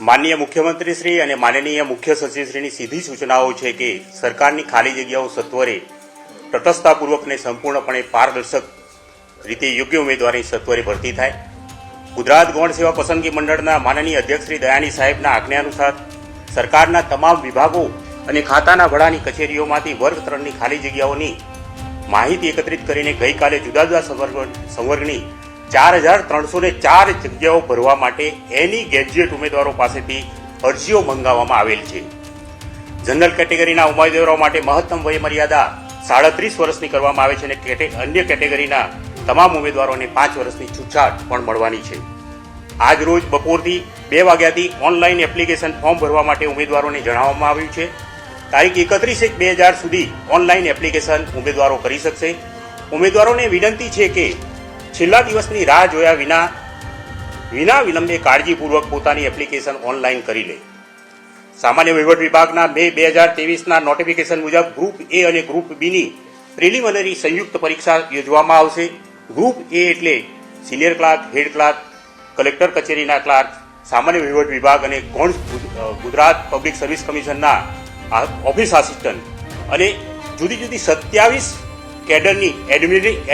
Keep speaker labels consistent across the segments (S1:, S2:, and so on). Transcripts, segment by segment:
S1: માનનીય મુખ્યમંત્રી શ્રી અને માનનીય મુખ્ય સચિવશ્રીની સીધી સૂચનાઓ છે કે સરકારની ખાલી જગ્યાઓ સત્વરે તટસ્થતાપૂર્વક અને સંપૂર્ણપણે પારદર્શક રીતે યોગ્ય ઉમેદવારની સત્વરે ભરતી થાય. ગુજરાત ગૌણ સેવા પસંદગી મંડળના માનનીય અધ્યક્ષ શ્રી દયાની સાહેબના આજ્ઞાનુસાર સરકારના તમામ વિભાગો અને ખાતાના વડાની કચેરીઓમાંથી વર્ગ ત્રણની ખાલી જગ્યાઓની માહિતી એકત્રિત કરીને ગઈકાલે જુદા જુદા સંવર્ગ સંવર્ગની ચાર હજાર ત્રણસો ને ચાર જગ્યાઓ ભરવા માટે એની ગ્રેજ્યુએટ ઉમેદવારો પાસેથી અરજીઓ મંગાવવામાં આવેલ છે. જનરલ કેટેગરીના ઉમેદવારો માટે મહત્તમ વય મર્યાદા સાડત્રીસ વર્ષની કરવામાં આવે છે અને અન્ય કેટેગરીના તમામ ઉમેદવારોને પાંચ વર્ષની છૂટછાટ પણ મળવાની છે. આજ રોજ બપોરથી બે વાગ્યાથી ઓનલાઈન એપ્લિકેશન ફોર્મ ભરવા માટે ઉમેદવારોને જણાવવામાં આવ્યું છે. તારીખ એકત્રીસ એક બે હજાર સુધી ઓનલાઈન એપ્લિકેશન ઉમેદવારો કરી શકશે. ઉમેદવારોને વિનંતી છે કે છેલ્લા દિવસની રાહ જોયા વિના વિના વિલંબે કાળજીપૂર્વક પોતાની એપ્લિકેશન ઓનલાઈન કરી લે. સામાન્ય વહીવટ વિભાગના મે બે હજાર ત્રેવીસના નોટિફિકેશન મુજબ ગ્રુપ એ અને ગ્રુપ બીની પ્રિલિમિનરી સંયુક્ત પરીક્ષા યોજવામાં આવશે. ગ્રુપ એ એટલે senior clerk head clerk collector કચેરીના ક્લાર્ક સામાન્ય વહીવટ વિભાગ અને ગૌણ ગુજરાત પબ્લિક સર્વિસ કમિશનના ઓફિસ આસિસ્ટન્ટ અને જુદી જુદી સત્યાવીસ કેડરની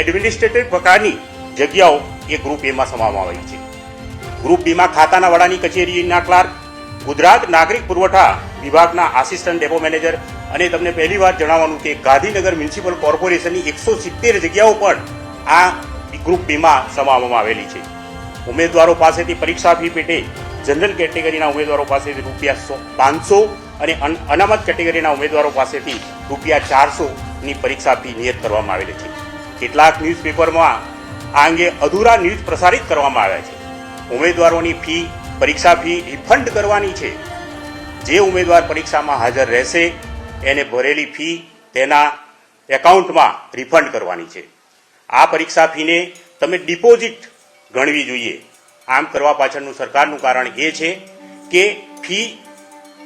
S1: એડમિનિસ્ટ્રેટિવ પ્રકારની જગ્યાઓ એ ગ્રુપ એમાં સમાવવામાં આવી છે. ગ્રુપ બીમાં ખાતાના વડાની કચેરીના ક્લાર્ક, ગુજરાત નાગરિક પુરવઠા વિભાગના આસિસ્ટન્ટ ડેપો મેનેજર અને તમને પહેલી વાર જણાવવાનું કે ગાંધીનગર મ્યુનિસિપલ કોર્પોરેશનની એકસો સિત્તેર જગ્યાઓ પણ આ ગ્રુપ બીમાં સમાવવામાં આવેલી છે. ઉમેદવારો પાસેથી પરીક્ષા ફી પેટે જનરલ કેટેગરીના ઉમેદવારો પાસેથી રૂપિયા સો, પાંચસો અને, અનામત કેટેગરીના ઉમેદવારો પાસેથી રૂપિયા ચારસોની પરીક્ષા ફી નિયત કરવામાં આવેલી છે. કેટલાક ન્યૂઝપેપરમાં આ અંગે અધૂરા ન્યૂઝ પ્રસારિત કરવામાં આવ્યા છે. ઉમેદવારોની ફી, પરીક્ષા ફી રિફંડ કરવાની છે. જે ઉમેદવાર પરીક્ષામાં હાજર રહેશે, એને ભરેલી ફી તેના એકાઉન્ટમાં રિફંડ કરવાની છે. આ પરીક્ષા ફીને તમે ડિપોઝિટ ગણવી જોઈએ. આમ કરવા પાછળનું સરકારનું કારણ એ છે કે ફી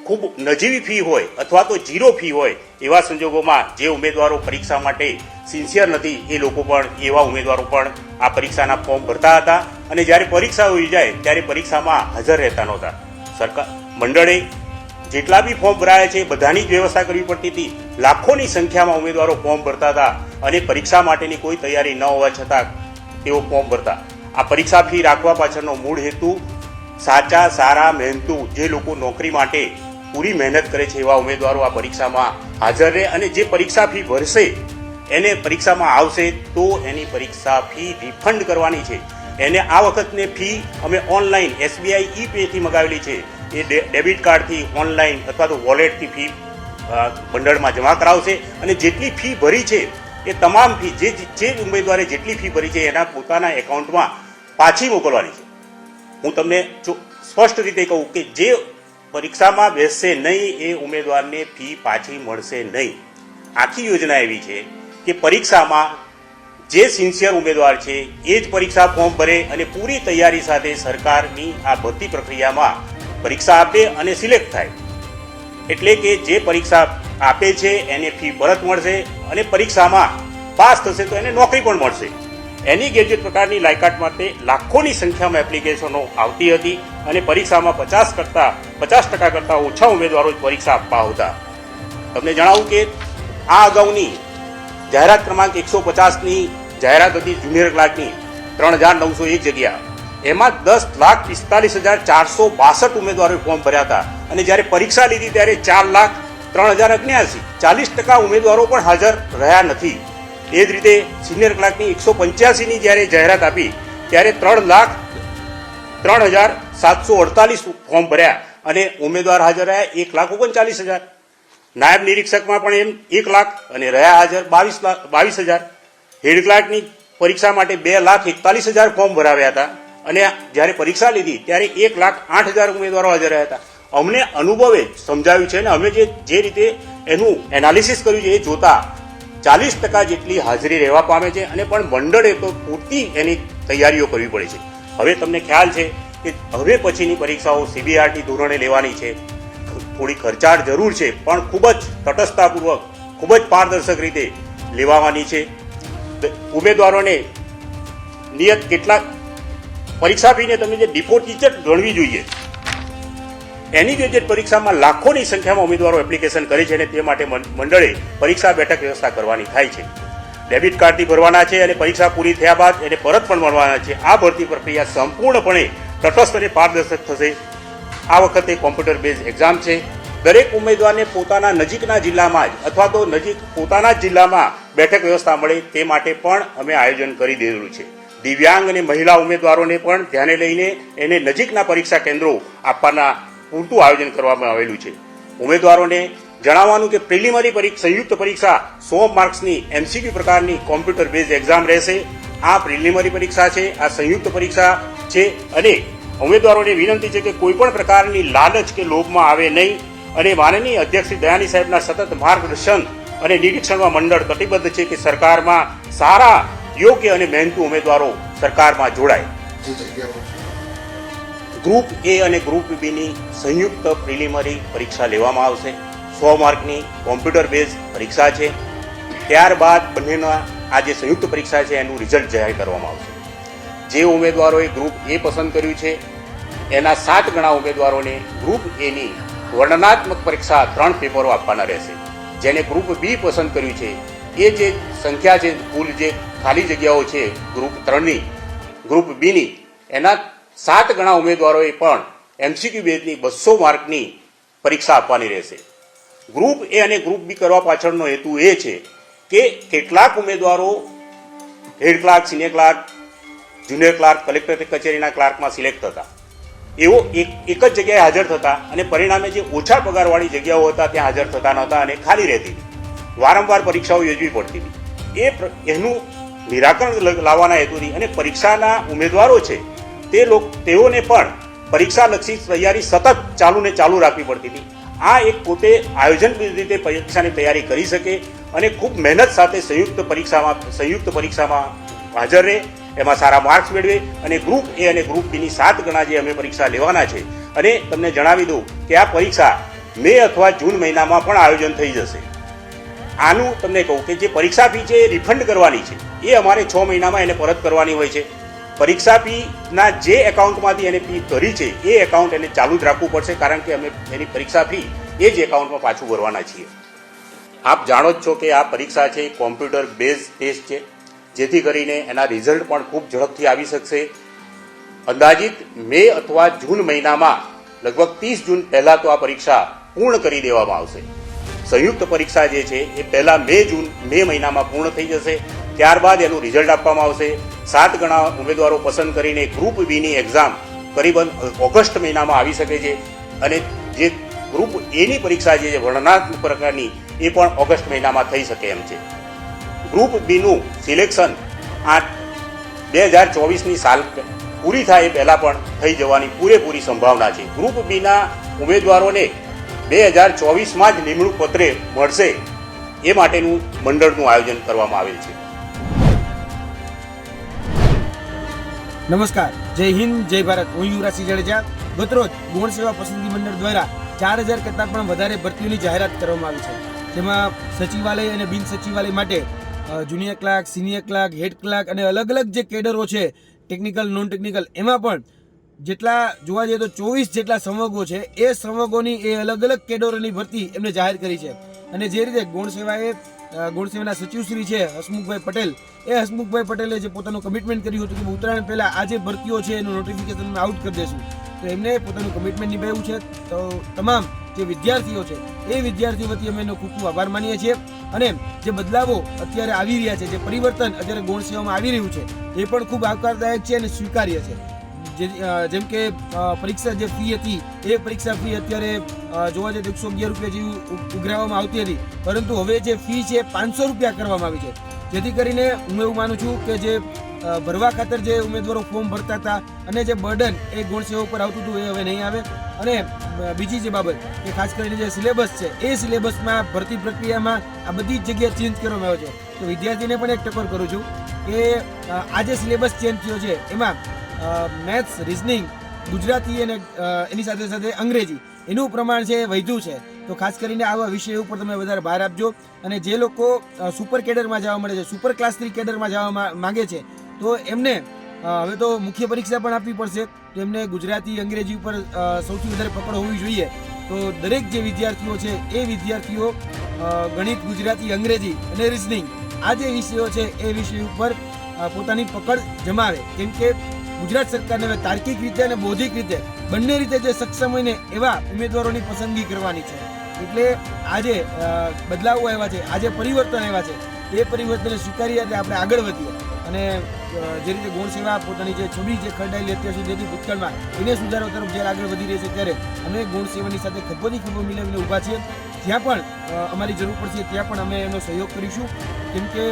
S1: ખૂબ નજીવી ફી હોય અથવા તો ઝીરો ફી હોય એવા સંજોગોમાં જે ઉમેદવારો પરીક્ષા માટે સિન્સિયર નથી, એ લોકો પણ એવા ઉમેદવારો પણ આ પરીક્ષાના ફોર્મ ભરતા હતા અને જ્યારે પરીક્ષા યોજાય ત્યારે પરીક્ષામાં હાજર રહેતા નહોતા. સરકાર, મંડળે જેટલા બી ફોર્મ ભરાયા છે, બધાની જ વ્યવસ્થા કરવી પડતી હતી. લાખોની સંખ્યામાં ઉમેદવારો ફોર્મ ભરતા હતા અને પરીક્ષા માટેની કોઈ તૈયારી ન હોવા છતાં તેઓ ફોર્મ ભરતા. આ પરીક્ષા ફી રાખવા પાછળનો મૂળ હેતુ સાચા, સારા, મહેનતુ જે લોકો નોકરી માટે પૂરી મહેનત કરે છે એવા ઉમેદવારો આ પરીક્ષામાં હાજર રહે અને જે પરીક્ષા ફી ભરશે એને પરીક્ષામાં આવશે તો એની પરીક્ષા ફી રિફંડ કરવાની છે. એને આ વખતને ફી અમે ઓનલાઈન એસબીઆઈ ઈ પેથી મગાવેલી છે. એ ડેબિટ કાર્ડથી ઓનલાઈન અથવા તો વોલેટથી ફી અ, મંડળમાં જમા કરાવશે અને જેટલી ફી ભરી છે એ તમામ ફી જે જે ઉમેદવારે જેટલી ફી ભરી છે એના પોતાના એકાઉન્ટમાં પાછી મોકલવાની છે. હું તમને જો સ્પષ્ટ રીતે કહું કે જે પરીક્ષામાં બેસશે નહીં એ ઉમેદવારને ફી પાછી મળશે નહીં. આખી યોજના એવી છે કે પરીક્ષામાં જે સિન્સિયર ઉમેદવાર છે, એ જ પરીક્ષા ફોર્મ ભરે અને પૂરી તૈયારી સાથે સરકારની આ ભરતી પ્રક્રિયામાં પરીક્ષા આપે અને સિલેક્ટ થાય. એટલે કે જે પરીક્ષા આપે છે, એને ફી પરત મળશે અને પરીક્ષામાં પાસ થશે તો એને નોકરી પણ મળશે. એની ગેજેટ પ્રકારની લાયકાત માટે લાખોની સંખ્યામાં એપ્લિકેશનો આવતી હતી અને પરીક્ષામાં પચાસ કરતા, પચાસ ટકા કરતાં ઓછા ઉમેદવારો પરીક્ષા આપવા આવતા. તમને જણાવું કે આ અગાઉની જાહેરાત ક્રમાંક એકસો પચાસની જાહેરાત હતી જુનિયર ક્લાર્કની ત્રણ હજાર નવસો એક જગ્યા. એમાં દસ લાખ પિસ્તાલીસ હજાર ચારસો બાસઠ ઉમેદવારોએ ફોર્મ ભર્યા હતા. અને જ્યારે પરીક્ષા લીધી ત્યારે ચાર લાખ ત્રણ હજાર અગ્યાસી ચાલીસ ટકા ઉમેદવારો પણ હાજર રહ્યા નથી. એ જ રીતે સિનિયર ક્લાર્કની એકસો પંચ્યાસીની જ્યારે જાહેરાત આપી, ત્યારે ત્રણ લાખ ત્રણ હજાર સાતસો અડતાલીસ ફોર્મ ભર્યા અને ઉમેદવાર હાજર રહ્યા એક લાખ ઓગણચાલીસ હજાર. નાયબ નિરીક્ષકમાં પણ એમ એક લાખ અને રહ્યા હાજર બાવીસ લાખ બાવીસ હજાર. હેડ ક્લાર્કની પરીક્ષા માટે બે લાખ એકતાલીસ હજાર ફોર્મ ભરાવ્યા હતા અને જ્યારે પરીક્ષા લીધી, ત્યારે એક લાખ આઠ હજાર ઉમેદવારો હાજર રહ્યા હતા. અમને અનુભવે સમજાવ્યું છે અને અમે જે જે રીતે એનું એનાલિસિસ કર્યું છે એ જોતા ચાલીસ ટકા જેટલી હાજરી રહેવા પામે છે અને પણ મંડળે તો પૂરતી એની તૈયારીઓ કરવી પડે છે. હવે તમને ખ્યાલ છે કે હવે પછીની પરીક્ષાઓ સીબીઆરટી ધોરણે લેવાની છે. થોડી ખર્ચાળ જરૂર છે, પણ ખૂબ જ તટસ્થતાપૂર્વક, ખૂબ જ પારદર્શક રીતે લેવાવાની છે. ઉમેદવારોને નિયત કેટલાક પરીક્ષા ફીને તમે જે ડિપોઝિટ ગણવી જોઈએ. એની ગ્રેજ્યુએટ પરીક્ષામાં લાખોની સંખ્યામાં ઉમેદવારો એપ્લિકેશન કરે છે અને તે માટે મંડળે પરીક્ષા બેઠક વ્યવસ્થા કરવાની થાય છે. ડેબિટ કાર્ડથી ભરવાના છે અને પરીક્ષા પૂરી થયા બાદ એને પરત પણ મળવાના છે. આ ભરતી પ્રક્રિયા સંપૂર્ણપણે તટસ્થ અને પારદર્શક થશે. આ વખતે કોમ્પ્યુટર બેઝ એક્ઝામ છે. દરેક ઉમેદવારને પોતાના નજીકના જિલ્લામાં જ અથવા તો નજીક પોતાના જ જિલ્લામાં બેઠક વ્યવસ્થા મળે તે માટે પણ અમે આયોજન કરી દીધેલું છે. દિવ્યાંગ અને મહિલા ઉમેદવારોને પણ ધ્યાને લઈને એને નજીકના પરીક્ષા કેન્દ્રો આપવાના પૂરતું આયોજન કરવામાં આવેલું છે. ઉમેદવારોને જણાવવાનું કે પ્રિલિમરી પરીક્ષા, સંયુક્ત પરીક્ષા સો માર્ક્સની એમસીક્યુ પ્રકારની કોમ્પ્યુટર બેઝ એક્ઝામ રહેશે. આ પ્રિલિમરી પરીક્ષા છે, આ સંયુક્ત પરીક્ષા છે અને ઉમેદવારોને વિનંતી છે કે કોઈપણ પ્રકારની લાલચ કે લોભમાં આવે નહીં અને માનનીય અધ્યક્ષ દયાની સાહેબના સતત માર્ગદર્શન અને નિરીક્ષણમાં મંડળ કટિબદ્ધ છે કે સરકારમાં સારા, યોગ્ય અને મહેનતુ ઉમેદવારો સરકારમાં જોડાય. ગ્રુપ એ અને ગ્રુપ બીની સંયુક્ત પ્રિલિમરી પરીક્ષા લેવામાં આવશે. સો માર્કની કોમ્પ્યુટર બેઝ પરીક્ષા છે. ત્યારબાદ બંનેના આ જે સંયુક્ત પરીક્ષા છે, એનું રિઝલ્ટ જાહેર કરવામાં આવશે. જે ઉમેદવારોએ ગ્રુપ એ પસંદ કર્યું છે, એના સાત ગણા ઉમેદવારોને ગ્રુપ એની વર્ણનાત્મક પરીક્ષા ત્રણ પેપરો આપવાના રહેશે. જેને ગ્રુપ બી પસંદ કર્યું છે, એ જે સંખ્યા છે, કુલ જે ખાલી જગ્યાઓ છે, ગ્રુપ ત્રણની, ગ્રુપ બીની, એના સાત ગણા ઉમેદવારોએ પણ એમસીક્યુ બેઝની બસો માર્કની પરીક્ષા આપવાની રહેશે. ગ્રુપ એ અને ગ્રુપ બી કરવા પાછળનો હેતુ એ છે કે કેટલાક ઉમેદવારો head clerk, senior clerk, junior clerk, collector કચેરીના ક્લાર્કમાં સિલેક્ટ થતા. એવો એક એક જ જગ્યાએ હાજર થતા અને પરિણામે જે ઓછા પગારવાળી જગ્યાઓ હતા ત્યાં હાજર થતા નહોતા અને ખાલી રહેતી હતી. વારંવાર પરીક્ષાઓ યોજવી પડતી હતી. એ એનું નિરાકરણ લાવવાના હેતુથી અને પરીક્ષાના ઉમેદવારો છે તે લોક, તેઓને પણ પરીક્ષાલક્ષી તૈયારી સતત ચાલુ ને ચાલુ રાખવી પડતી હતી. આ એક પોતે આયોજન રીતે પરીક્ષાની તૈયારી કરી શકે અને ખૂબ મહેનત સાથે સંયુક્ત પરીક્ષામાં સંયુક્ત પરીક્ષામાં હાજર રહે, એમાં સારા માર્ક્સ મેળવે અને ગ્રુપ એ અને ગ્રુપ બીની સાત ગણા જે અમે પરીક્ષા લેવાના છે અને તમને જણાવી દઉં કે આ પરીક્ષા મે અથવા જૂન મહિનામાં પણ આયોજન થઈ જશે. આનું તમને કહું કે જે પરીક્ષા ફી છે એ રિફંડ કરવાની છે. એ અમારે છ મહિનામાં એને પરત કરવાની હોય છે. પરીક્ષા ફીના જે એકાઉન્ટમાંથી એને ફી ભરી છે, એ એકાઉન્ટ એને ચાલુ જ રાખવું પડશે, કારણ કે અમે એની પરીક્ષા ફી એ જ એકાઉન્ટમાં પાછું ભરવાના છીએ. આપ જાણો જ છો કે આ પરીક્ષા છે, કોમ્પ્યુટર બેઝ ટેસ્ટ છે, જેથી કરીને એના રિઝલ્ટ પણ ખૂબ ઝડપથી આવી શકશે. અંદાજિત મે અથવા જૂન મહિનામાં, લગભગ ત્રીસ જૂન પહેલા તો આ પરીક્ષા પૂર્ણ કરી દેવામાં આવશે. સંયુક્ત પરીક્ષા જે છે, એ પહેલા મે જૂન, મે મહિનામાં પૂર્ણ થઈ જશે. ત્યારબાદ એનું રિઝલ્ટ આપવામાં આવશે. સાત ગણા ઉમેદવારો પસંદ કરીને ગ્રુપ બીની એક્ઝામ કરીબન ઓગસ્ટ મહિનામાં આવી શકે છે. અને જે ગ્રુપ એની પરીક્ષા જે વર્ણનાત્મક પ્રકારની, એ પણ ઓગસ્ટ મહિનામાં થઈ શકે એમ છે. ગ્રુપ બીનું સિલેક્શન આ બે હજાર ચોવીસની સાલ પૂરી થાય એ પહેલાં પણ થઈ જવાની પૂરેપૂરી સંભાવના છે. ગ્રુપ બીના ઉમેદવારોને બે હજાર ચોવીસમાં જ નિમણૂક પત્રે મળશે. એ માટેનું મંડળનું આયોજન કરવામાં આવેલ છે.
S2: નમસ્કાર. જય હિન્દ, જય ભારત. હું યુવરાજસિંહ જાડેજા. ગતરોજ ગૌણ સેવા પસંદગી મંડળ દ્વારા ચાર હજાર કરતાં પણ વધારે ભરતીઓની જાહેરાત કરવામાં આવી છે. જેમાં સચિવાલય અને બિન સચિવાલય માટે junior clerk, senior clerk, head clerk અને અલગ અલગ જે કેડરો છે, ટેકનિકલ, નોન ટેકનિકલ, એમાં પણ જેટલા જોવા જઈએ તો ચોવીસ જેટલા સંવર્ગો છે, એ સંવર્ગોની એ અલગ અલગ કેડરોની ભરતી એમને જાહેર કરી છે. અને જે રીતે ગૌણ સેવાએ ગૌણ સેવાના સચિવશ્રી છે, હસમુખભાઈ પટેલ, એ હસમુખભાઈ પટેલે જે પોતાનું કમિટમેન્ટ કર્યું હતું કે ઉત્તરાયણ પહેલાં આ જે ભરતીઓ છે એનું નોટિફિકેશન આઉટ કરી દેશું તો એમને પોતાનું કમિટમેન્ટ નિભાવ્યું છે. તો તમામ જે વિદ્યાર્થીઓ છે, એ વિદ્યાર્થીઓ વતી અમે એનો ખૂબ ખૂબ આભાર માનીએ છીએ. અને જે બદલાવો અત્યારે આવી રહ્યા છે, જે પરિવર્તન અત્યારે ગૌણ સેવામાં આવી રહ્યું છે, એ પણ ખૂબ આવકારદાયક છે અને સ્વીકાર્ય છે. જેમ કે પરીક્ષા જે ફી હતી, એ પરીક્ષા ફી અત્યારે જોવા જઈએ તો એકસો અગિયાર રૂપિયા જેવી ઉઘરાવવામાં આવતી હતી. પરંતુ હવે જે ફી છે પાંચસો રૂપિયા કરવામાં આવી છે. જેથી કરીને હું એવું માનું છું કે જે ભરવા ખાતર જે ઉમેદવારો ફોર્મ ભરતા હતા અને જે બર્ડન એ ગુણસેવા ઉપર આવતું હતું એ હવે નહીં આવે. અને બીજી જે બાબત કે ખાસ કરીને જે સિલેબસ છે, એ સિલેબસમાં ભરતી પ્રક્રિયામાં આ બધી જ જગ્યાએ ચેન્જ કરવામાં આવ્યો છે. તો વિદ્યાર્થીને પણ એક ટકોર કરું છું કે આ જે સિલેબસ ચેન્જ થયો છે, એમાં મેથ્સ, રિઝનિંગ, ગુજરાતી અને એની સાથે સાથે અંગ્રેજી. એનું પ્રમાણ છે, વધ્યું છે. તો ખાસ કરીને આવા વિષય ઉપર તમે વધારે ભાર આપજો. અને જે લોકો સુપર કેડરમાં જવા મળે છે સુપર ક્લાસ થ્રી કેડરમાં જવા માગે છે, તો એમને હવે તો મુખ્ય પરીક્ષા પણ આપવી પડશે. તો એમને ગુજરાતી, અંગ્રેજી ઉપર સૌથી વધારે પકડ હોવી જોઈએ. તો દરેક જે વિદ્યાર્થીઓ છે, એ વિદ્યાર્થીઓ ગણિત, ગુજરાતી, અંગ્રેજી અને રિઝનિંગ, આ જે વિષયો છે, એ વિષય ઉપર પોતાની પકડ જમાવે. કેમ કે ગુજરાત સરકારને હવે તાર્કિક રીતે અને બૌદ્ધિક રીતે બંને રીતે જે સક્ષમ હોય ને એવા ઉમેદવારોની પસંદગી કરવાની છે. એટલે આજે બદલાવો આવ્યા છે, આજે પરિવર્તન આવ્યા છે એ પરિવર્તનને સ્વીકારીએ એટલે આપણે આગળ વધીએ. અને જે રીતે ગૌણ સેવા પોતાની જે છબી જે ખરડાયેલી અત્યાર સુધી હતી ભૂતકાળમાં એને સુધારો તરફ જ્યારે આગળ વધી રહી છે ત્યારે અમે ગૌણ સેવાની સાથે ખભોથી ખભો મિલાવીને ઊભા છીએ. જ્યાં પણ અમારી જરૂર પડશે ત્યાં પણ અમે એનો સહયોગ કરીશું. કેમ કે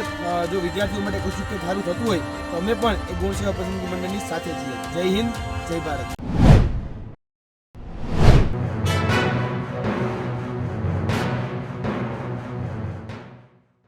S2: જો વિદ્યાર્થીઓ માટે કશું કંઈક સારું થતું હોય, તો અમે પણ એ ગુણ સેવા પસંદગી મંડળની સાથે છીએ. જય હિન્દ, જય ભારત.